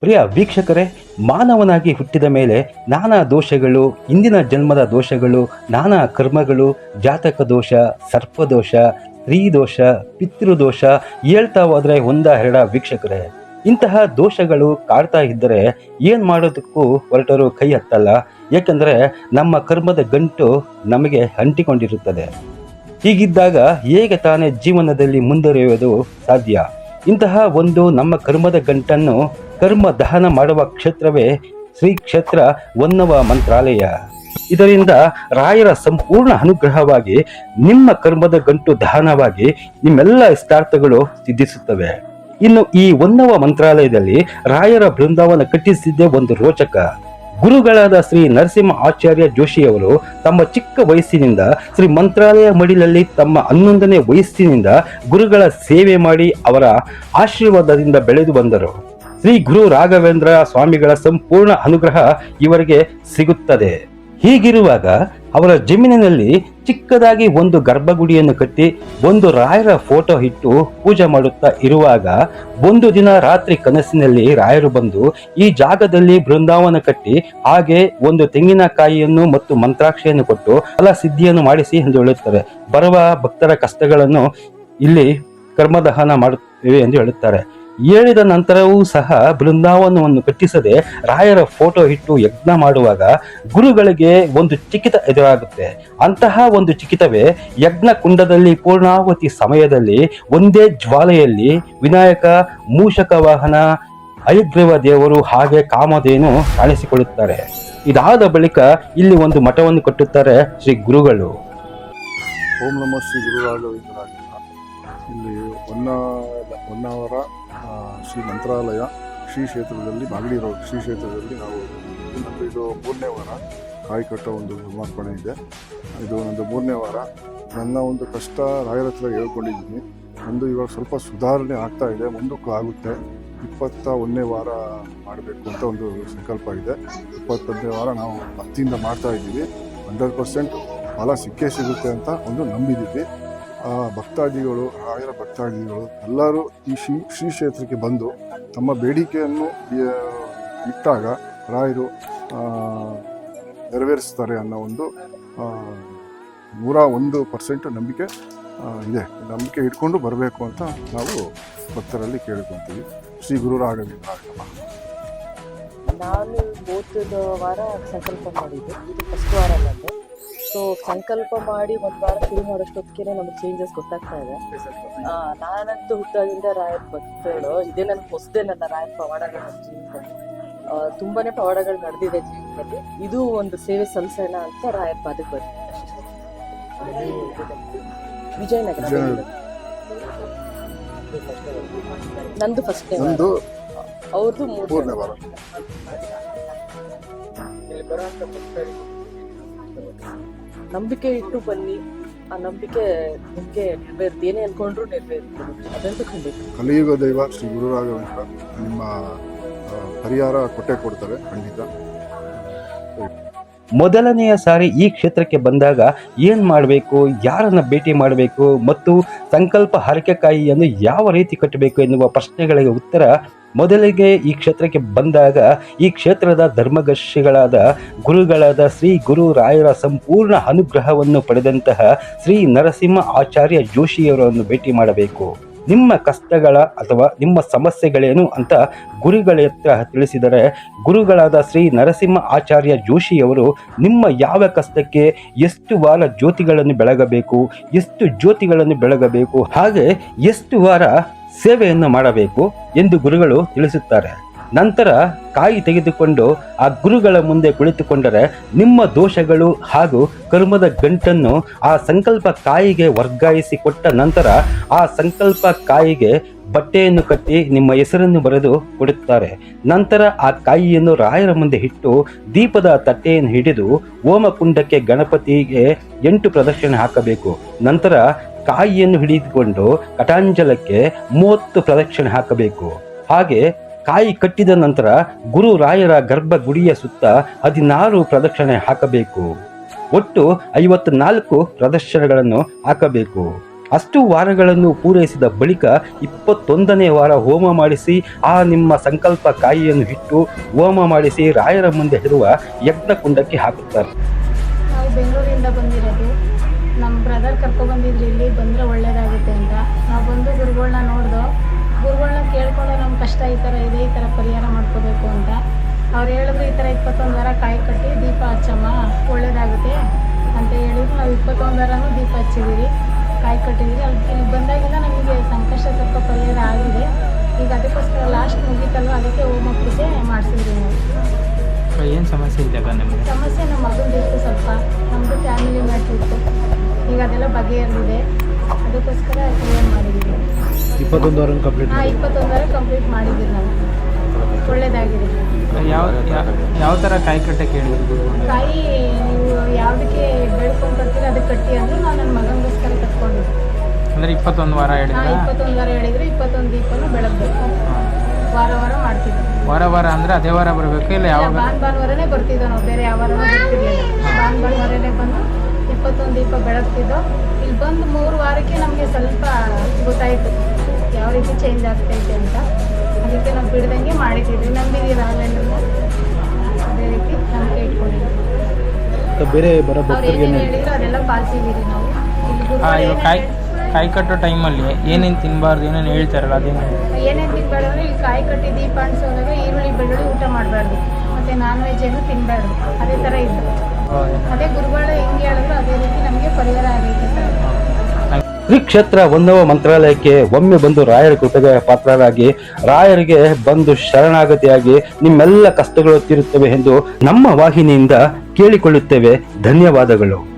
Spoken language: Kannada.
ಪ್ರಿಯ ವೀಕ್ಷಕರೇ, ಮಾನವನಾಗಿ ಹುಟ್ಟಿದ ಮೇಲೆ ನಾನಾ ದೋಷಗಳು, ಇಂದಿನ ಜನ್ಮದ ದೋಷಗಳು, ನಾನಾ ಕರ್ಮಗಳು, ಜಾತಕ ದೋಷ ಸರ್ಪದೋಷ ಸ್ತ್ರೀ ದೋಷ ಪಿತೃದೋಷ ಹೇಳ್ತಾ ಹೋದ್ರೆ ಒಂದ ಎರಡ ವೀಕ್ಷಕರೇ. ಇಂತಹ ದೋಷಗಳು ಕಾಡ್ತಾ ಇದ್ದರೆ ಏನ್ ಮಾಡೋದಕ್ಕೂ ಹೊರಟರು ಕೈ ಹತ್ತಲ್ಲ. ಯಾಕಂದ್ರೆ ನಮ್ಮ ಕರ್ಮದ ಗಂಟು ನಮಗೆ ಅಂಟಿಕೊಂಡಿರುತ್ತದೆ. ಹೀಗಿದ್ದಾಗ ಹೇಗೆ ತಾನೇ ಜೀವನದಲ್ಲಿ ಮುಂದುವರಿಯುವುದು ಸಾಧ್ಯ? ಇಂತಹ ಒಂದು ನಮ್ಮ ಕರ್ಮದ ಗಂಟನ್ನು ಕರ್ಮ ದಹನ ಮಾಡುವ ಕ್ಷೇತ್ರವೇ ಶ್ರೀ ಕ್ಷೇತ್ರ ಒನ್ನವ ಮಂತ್ರಾಲಯ. ಇದರಿಂದ ರಾಯರ ಸಂಪೂರ್ಣ ಅನುಗ್ರಹವಾಗಿ, ನಿಮ್ಮ ಕರ್ಮದ ಗಂಟು ದಹನವಾಗಿ ನಿಮ್ಮೆಲ್ಲ ಇಷ್ಟಾರ್ಥಗಳು ಸಿದ್ಧಿಸುತ್ತವೆ. ಇನ್ನು ಈ ಹೊನ್ನವ ಮಂತ್ರಾಲಯದಲ್ಲಿ ರಾಯರ ಬೃಂದಾವನ ಕಟ್ಟಿಸಿದ್ದೇ ಒಂದು ರೋಚಕ. ಗುರುಗಳಾದ ಶ್ರೀ ನರಸಿಂಹ ಆಚಾರ್ಯ ಜೋಶಿಯವರು ತಮ್ಮ ಚಿಕ್ಕ ವಯಸ್ಸಿನಿಂದ ಶ್ರೀ ಮಂತ್ರಾಲಯ ಮಡಿಲಲ್ಲಿ ತಮ್ಮ ಹನ್ನೊಂದನೇ ವಯಸ್ಸಿನಿಂದ ಗುರುಗಳ ಸೇವೆ ಮಾಡಿ ಅವರ ಆಶೀರ್ವಾದದಿಂದ ಬೆಳೆದು ಬಂದರು. ಶ್ರೀ ಗುರು ರಾಘವೇಂದ್ರ ಸ್ವಾಮಿಗಳ ಸಂಪೂರ್ಣ ಅನುಗ್ರಹ ಇವರಿಗೆ ಸಿಗುತ್ತದೆ. ಹೀಗಿರುವಾಗ ಅವರ ಜಮೀನಿನಲ್ಲಿ ಚಿಕ್ಕದಾಗಿ ಒಂದು ಗರ್ಭಗುಡಿಯನ್ನು ಕಟ್ಟಿ ಒಂದು ರಾಯರ ಫೋಟೋ ಇಟ್ಟು ಪೂಜೆ ಮಾಡುತ್ತಾ ಇರುವಾಗ ಒಂದು ದಿನ ರಾತ್ರಿ ಕನಸಿನಲ್ಲಿ ರಾಯರು ಬಂದು ಈ ಜಾಗದಲ್ಲಿ ಬೃಂದಾವನ ಕಟ್ಟಿ ಹಾಗೆ ಒಂದು ತೆಂಗಿನಕಾಯಿಯನ್ನು ಮತ್ತು ಮಂತ್ರಾಕ್ಷಿಯನ್ನು ಕೊಟ್ಟು ಫಲ ಸಿದ್ಧಿಯನ್ನು ಮಾಡಿಸಿ ಎಂದು ಹೇಳುತ್ತಾರೆ. ಬರುವ ಭಕ್ತರ ಕಷ್ಟಗಳನ್ನು ಇಲ್ಲಿ ಕರ್ಮದಹನ ಮಾಡುತ್ತೇವೆ ಎಂದು ಹೇಳುತ್ತಾರೆ. ಹೇಳಿದ ನಂತರವೂ ಸಹ ಬೃಂದಾವನವನ್ನು ಕಟ್ಟಿಸದೆ ರಾಯರ ಫೋಟೋ ಇಟ್ಟು ಯಜ್ಞ ಮಾಡುವಾಗ ಗುರುಗಳಿಗೆ ಒಂದು ಚಿಕಿತ ಎದುರಾಗುತ್ತೆ. ಅಂತಹ ಒಂದು ಚಿಕಿತವೇ ಯಜ್ಞ ಕುಂಡದಲ್ಲಿ ಪೂರ್ಣಾವತಿ ಸಮಯದಲ್ಲಿ ಒಂದೇ ಜ್ವಾಲೆಯಲ್ಲಿ ವಿನಾಯಕ, ಮೂಷಕ ವಾಹನ ಹಯಗ್ರೀವ ದೇವರು ಹಾಗೆ ಕಾಮಧೇನು ಕಾಣಿಸಿಕೊಳ್ಳುತ್ತಾರೆ. ಇದಾದ ಬಳಿಕ ಇಲ್ಲಿ ಒಂದು ಮಠವನ್ನು ಕಟ್ಟುತ್ತಾರೆ ಶ್ರೀ ಗುರುಗಳು. ಓಂ ನಮಃ ಶ್ರೀ ಗುರುಗಳು ಇಲ್ಲಿ ಹೊನ್ನ ಹೊನ್ನಾವರ ಶ್ರೀ ಮಂತ್ರಾಲಯ, ಶ್ರೀ ಕ್ಷೇತ್ರದಲ್ಲಿ ರೋಡ್ ಶ್ರೀ ಕ್ಷೇತ್ರದಲ್ಲಿ ನಾವು ನಮ್ಮದು ಇದು ಮೂರನೇ ವಾರ ಕಾಯಿ ಕಟ್ಟೋ ಒಂದು ಸಮರ್ಪಣೆ ಇದೆ. ಇದು ಒಂದು ಮೂರನೇ ವಾರ. ನನ್ನ ಒಂದು ಕಷ್ಟ ರಾಯರ ಹತ್ರ ಹೇಳ್ಕೊಂಡಿದ್ದೀನಿ. ಒಂದು ಇವಾಗ ಸ್ವಲ್ಪ ಸುಧಾರಣೆ ಆಗ್ತಾ ಇದೆ, ಮುಂದಕ್ಕೂ ಆಗುತ್ತೆ. ಇಪ್ಪತ್ತ ಒಂದನೇ ವಾರ ಮಾಡಬೇಕು ಅಂತ ಒಂದು ಸಂಕಲ್ಪ ಇದೆ. ಇಪ್ಪತ್ತೊಂದನೇ ವಾರ ನಾವು ಭಕ್ತಿಯಿಂದ ಮಾಡ್ತಾ ಇದ್ದೀವಿ. ಹಂಡ್ರೆಡ್ ಪರ್ಸೆಂಟ್ ಫಲ ಸಿಕ್ಕೇ ಸಿಗುತ್ತೆ ಅಂತ ಒಂದು ನಂಬಿದ್ದೀವಿ. ಭಕ್ತಾದಿಗಳು ರಾಯರ ಭಕ್ತಾದಿಗಳು ಎಲ್ಲರೂ ಈ ಶ್ರೀ ಶ್ರೀ ಕ್ಷೇತ್ರಕ್ಕೆ ಬಂದು ತಮ್ಮ ಬೇಡಿಕೆಯನ್ನು ಆ, ಇಟ್ಟಾಗ ರಾಯರು ಆ, ನೆರವೇರಿಸ್ತಾರೆ ಅನ್ನೋ ಒಂದು ಆ, ನೂರ ಒಂದು ಪರ್ಸೆಂಟ್ ನಂಬಿಕೆ ಇದೆ. ನಂಬಿಕೆ ಇಟ್ಕೊಂಡು ಬರಬೇಕು ಅಂತ ನಾವು ಭಕ್ತರಲ್ಲಿ ಕೇಳ್ಕೊತೀವಿ. ಶ್ರೀ ಗುರು ರಾಘವೇಂದ್ರ. ನಾನು ವಾರ ಸಂಕಲ್ಪ ಮಾಡಿದ್ದೆ. ಇದು ಫಸ್ಟ್ ವಾರ ಸಂಕಲ್ಪ ಮಾಡಿ ಒಂದು ವಾರ ಶುರು ಮಾಡೋಷ್ಟೊತ್ತಿಗೆ ನಮ್ಗೆ ಚೇಂಜಸ್ ಗೊತ್ತಾಗ್ತಾ ಇದೆ. ನಾನಂತೂ ಹುಟ್ಟಾಗಿಂದ ರಾಯರ್ ಭಕ್ತಳು ಇದೇ ನನ್ನ ಹೊಸದೇ ನನ್ನ ರಾಯರ್ ಪವಾಡಗಳು ತುಂಬಾನೇ ಪವಾಡಗಳು ನಡೆದಿದೆ ಜೀವನದಲ್ಲಿ. ಇದು ಒಂದು ಸೇವೆ ಸಲ್ಲಿಸೋಣ ಅಂತ ರಾಯರ್ ಪಾದಕ್ಕೆ ಬರ್ತದೆ ವಿಜಯನಗರ. ನಂದು ಫಸ್ಟ್ ನಂದು ಅವ್ರದ್ದು ಮೂರನೇ ನಂಬಿಕೆ ಇಟ್ಟು ಬನ್ನಿ. ಆ ನಂಬಿಕೆ ನಿಮಗೆ ನೆರವೇರುತ್ತೆ ಏನೇ ಅನ್ಕೊಂಡ್ರು ನೆರವೇರುತ್ತೆ ಅದಂತೂ ಖಂಡಿತ. ಕಲಿಯುಗ ದೈವ ಶ್ರೀ ಗುರುರಾಘವೇಂದ್ರ ನಿಮ್ಮ ಪರಿಹಾರ ಕೊಟ್ಟೆ ಕೊಡ್ತಾರೆ ಖಂಡಿತ. ಮೊದಲನೆಯ ಸಾರಿ ಈ ಕ್ಷೇತ್ರಕ್ಕೆ ಬಂದಾಗ ಏನ್ ಮಾಡಬೇಕು, ಯಾರನ್ನ ಭೇಟಿ ಮಾಡಬೇಕು ಮತ್ತು ಸಂಕಲ್ಪ ಹರಕೆಕಾಯಿಯನ್ನು ಯಾವ ರೀತಿ ಕಟ್ಟಬೇಕು ಎನ್ನುವ ಪ್ರಶ್ನೆಗಳಿಗೆ ಉತ್ತರ ಮೊದಲಿಗೆ ಈ ಕ್ಷೇತ್ರಕ್ಕೆ ಬಂದಾಗ ಈ ಕ್ಷೇತ್ರದ ಧರ್ಮದರ್ಶಿಗಳಾದ ಗುರುಗಳಾದ ಶ್ರೀ ಗುರು ರಾಯರ ಸಂಪೂರ್ಣ ಅನುಗ್ರಹವನ್ನು ಪಡೆದಂತಹ ಶ್ರೀ ನರಸಿಂಹ ಆಚಾರ್ಯ ಜೋಶಿಯವರನ್ನು ಭೇಟಿ ಮಾಡಬೇಕು. ನಿಮ್ಮ ಕಷ್ಟಗಳ ಅಥವಾ ನಿಮ್ಮ ಸಮಸ್ಯೆಗಳೇನು ಅಂತ ಗುರುಗಳ ಹತ್ರ ತಿಳಿಸಿದರೆ, ಗುರುಗಳಾದ ಶ್ರೀ ನರಸಿಂಹ ಆಚಾರ್ಯ ಜೋಶಿಯವರು ನಿಮ್ಮ ಯಾವ ಕಷ್ಟಕ್ಕೆ ಎಷ್ಟು ವಾರ ಜ್ಯೋತಿಗಳನ್ನು ಬೆಳಗಬೇಕು, ಎಷ್ಟು ಜ್ಯೋತಿಗಳನ್ನು ಬೆಳಗಬೇಕು, ಹಾಗೆ ಎಷ್ಟು ವಾರ ಸೇವೆಯನ್ನು ಮಾಡಬೇಕು ಎಂದು ಗುರುಗಳು ತಿಳಿಸುತ್ತಾರೆ. ನಂತರ ಕಾಯಿ ತೆಗೆದುಕೊಂಡು ಆ ಗುರುಗಳ ಮುಂದೆ ಕುಳಿತುಕೊಂಡರೆ ನಿಮ್ಮ ದೋಷಗಳು ಹಾಗೂ ಕರ್ಮದ ಗಂಟನ್ನು ಆ ಸಂಕಲ್ಪ ಕಾಯಿಗೆ ವರ್ಗಾಯಿಸಿ ಕೊಟ್ಟ ನಂತರ ಆ ಸಂಕಲ್ಪ ಕಾಯಿಗೆ ಬಟ್ಟೆಯನ್ನು ಕಟ್ಟಿ ನಿಮ್ಮ ಹೆಸರನ್ನು ಬರೆದು ಕೊಡುತ್ತಾರೆ. ನಂತರ ಆ ಕಾಯಿಯನ್ನು ರಾಯರ ಮುಂದೆ ಇಟ್ಟು ದೀಪದ ತಟ್ಟೆಯನ್ನು ಹಿಡಿದು ಹೋಮಕುಂಡಕ್ಕೆ ಗಣಪತಿಗೆ ಎಂಟು ಪ್ರದಕ್ಷಿಣೆ ಹಾಕಬೇಕು. ನಂತರ ಕಾಯಿಯನ್ನು ಹಿಡಿದುಕೊಂಡು ಕಟಾಂಜಲಕ್ಕೆ ಮೂವತ್ತು ಪ್ರದಕ್ಷಿಣೆ ಹಾಕಬೇಕು. ಹಾಗೆ ಕಾಯಿ ಕಟ್ಟಿದ ನಂತರ ಗುರು ರಾಯರ ಗರ್ಭಗುಡಿಯ ಸುತ್ತ ಹದಿನಾರು ಪ್ರದಕ್ಷಿಣೆ ಹಾಕಬೇಕು. ಒಟ್ಟು ಐವತ್ನಾಲ್ಕು ಪ್ರದರ್ಶನಗಳನ್ನು ಹಾಕಬೇಕು. ಅಷ್ಟು ವಾರಗಳನ್ನು ಪೂರೈಸಿದ ಬಳಿಕ ಇಪ್ಪತ್ತೊಂದನೇ ವಾರ ಹೋಮ ಮಾಡಿಸಿ ಆ ನಿಮ್ಮ ಸಂಕಲ್ಪ ಕಾಯಿಯನ್ನು ಇಟ್ಟು ಹೋಮ ಮಾಡಿಸಿ ರಾಯರ ಮುಂದೆ ಇರುವ ಯಜ್ಞಕುಂಡಕ್ಕೆ ಹಾಕುತ್ತಾರೆ. ನಾವು ಬೆಂಗಳೂರಿಂದ ಬಂದಿರೋದು, ನಮ್ಮ ಬ್ರದರ್ ಕರ್ಕೊಬಂದಿದ್ರು ಇಲ್ಲಿ ಬಂದರೆ ಒಳ್ಳೇದಾಗುತ್ತೆ ಅಂತ. ನಾವು ಬಂದು ಗುರುಗಳನ್ನ ನೋಡ್ದು ಗುರುಗಳನ್ನ ಕೇಳ್ಕೊಂಡು ನಮ್ಮ ಕಷ್ಟ ಈ ಥರ ಇದೆ ಈ ಥರ ಪರಿಹಾರ ಮಾಡ್ಕೋಬೇಕು ಅಂತ. ಅವ್ರು ಹೇಳಿದ್ರು ಈ ಥರ ಇಪ್ಪತ್ತೊಂದು ವಾರ ಕಾಯಿ ಕಟ್ಟಿ ದೀಪ ಹಚ್ಚಮ್ಮ ಒಳ್ಳೇದಾಗುತ್ತೆ ಅಂತ ಹೇಳಿದ್ರು. ನಾವು ಇಪ್ಪತ್ತೊಂದು ವಾರನೂ ದೀಪ ಹಚ್ಚಿದ್ದೀವಿ ಕಾಯಿ ಕಟ್ಟಿದ್ದೀವಿ. ಅದಕ್ಕೆ ಇಲ್ಲಿ ಬಂದಾಗಿಂದ ನಮಗೆ ಸಂಕಷ್ಟ ಸ್ವಲ್ಪ ಪರಿಹಾರ ಆಗಿದೆ. ಈಗ ಅದಕ್ಕೋಸ್ಕರ ಲಾಸ್ಟ್ ಮುಗೀತಲ್ವ? ಅದಕ್ಕೆ ಹೋಮ ಪೂಜೆ ಮಾಡಿಸಿದ್ವಿ ನಾವು. ಏನು ಸಮಸ್ಯೆ ಇದೆ ನಿಮಗೆ? ಸಮಸ್ಯೆ ನಮ್ಮ ಮಗಂದಿತ್ತು ಸ್ವಲ್ಪ. ನಮ್ಮದು ಫ್ಯಾಮಿಲಿ ಮ್ಯಾಟ್ರ್ ಇತ್ತು ಈಗ ಅದೆಲ್ಲ ಬಗೆಹರಿದಿದೆ. ಅದಕ್ಕೋಸ್ಕರ ಕ್ಲಿಯರ್ ಮಾಡಿದ್ದೀವಿ. ಇಪ್ಪತ್ತೊಂದು ವಾರ ಕಂಪ್ಲೀಟ್ ಹಾಂ ವಾರ ಕಂಪ್ಲೀಟ್ ಮಾಡಿದ್ದೀವಿ ನಾವು. ಒಳ್ಳೇದಾಗಿದೆ. ಯಾವ ಯಾವ- ಥರ ಕಾಯಿ ಕಟ್ಟೆ ಹೇಳಿದ್ರು ಕಾಯಿ ನೀವು ಯಾವುದಕ್ಕೆ ಬೆಳ್ಕೊಂಡು ಕಟ್ತೀರಿ ಅದಕ್ಕೆ ಕಟ್ಟಿ ಅಂದ್ರೆ ನಾನು ನನ್ನ ಮಗನಿಗೋಸ್ಕರ ಕಟ್ಕೊಂಡಿದ್ದೆ. ಅಂದರೆ ಇಪ್ಪತ್ತೊಂದು ವಾರ ಹೇಳಿದ್ರೆ? ಇಪ್ಪತ್ತೊಂದು ವಾರ ಹೇಳಿದರೆ ಇಪ್ಪತ್ತೊಂದು ದೀಪನೂ ಬೆಳಗ್ಬೇಕು. ವಾರ ವಾರ ಮಾಡ್ತಿದ್ದೆ. ವಾರ ವಾರ ಅಂದ್ರೆ ಅದೇ ವಾರ ಬರಬೇಕು ಇಲ್ಲ ಯಾವ ಭಾನ್ ಭಾನುವಾರನೇ ಬರ್ತಿದ್ದೋ ನಾವು ಬೇರೆ ಯಾವ ಬರ್ತಿರ್ಲಿಲ್ಲ ಭಾನ್ ಭಾನುವಾರನೇ ಬಂದು ಇಪ್ಪತ್ತೊಂದು ದೀಪ ಬೆಳಗ್ತಿದ್ದೋ ಇಲ್ಲಿ ಬಂದು ಮೂರು ವಾರಕ್ಕೆ ನಮಗೆ ಸ್ವಲ್ಪ ಗೊತ್ತಾಯಿತು. ಯಾವ ರೀತಿ ಚೇಂಜ್ ಆಗ್ತೈತೆ ಅಂತ. ಅದಕ್ಕೆ ನಾವು ಬಿಡ್ದಂಗೆ ಮಾಡಿದ್ದೀವಿ. ನಂಬಿದ್ದೀರ ನಾವೆಲ್ಲರೂ ಅದೇ ರೀತಿ ನಂಬಿಕೆ ಇಟ್ಕೊಂಡಿದ್ದೀವಿ. ಬೇರೆ ಏನೇನು ಹೇಳಿದ್ರು ಅದೆಲ್ಲ ಪಾಲಿಸಿದ್ದೀವಿ ನಾವು. ಇಲ್ಲಿ ಕಾಯಿ ಕಾಯಿ ಕಟ್ಟೋ ಟೈಮಲ್ಲಿ ಏನೇನು ತಿನ್ನಬಾರ್ದು ಏನೇನು ಹೇಳ್ತಾರಲ್ಲ ಅದೇನು? ಏನೇನು ತಿನ್ಬಾರ್ದು ಅಂದರೆ ಇಲ್ಲಿ ಕಾಯಿ ಕಟ್ಟಿ ದೀಪ ಅನ್ಸೋದಾಗ ಈರುಳ್ಳಿ ಬೆಳ್ಳುಳ್ಳಿ ಊಟ ಮಾಡಬಾರ್ದು. ಮತ್ತು ನಾನ್ ವೆಜ್ ಏನು ತಿನ್ನಬಾರ್ದು ಅದೇ ಥರ ಇತ್ತು. ಅದೇ ಗುರುಗಳು ಹೆಂಗೆ ಹೇಳಿದ್ರು ಅದೇ ರೀತಿ ನಮಗೆ ಪರಿಹಾರ ಆಗೈತೆ ಸರ್. ಶ್ರೀ ಕ್ಷೇತ್ರ ಒಂದವ ಮಂತ್ರಾಲಯಕ್ಕೆ ಒಮ್ಮೆ ಬಂದು ರಾಯರ ಕೃಪೆಗೆ ಪಾತ್ರರಾಗಿ, ರಾಯರಿಗೆ ಬಂದು ಶರಣಾಗತಿಯಾಗಿ ನಿಮ್ಮೆಲ್ಲ ಕಷ್ಟಗಳು ತೀರುತ್ತವೆ ಎಂದು ನಮ್ಮ ವಾಹಿನಿಯಿಂದ ಕೇಳಿಕೊಳ್ಳುತ್ತೇವೆ. ಧನ್ಯವಾದಗಳು.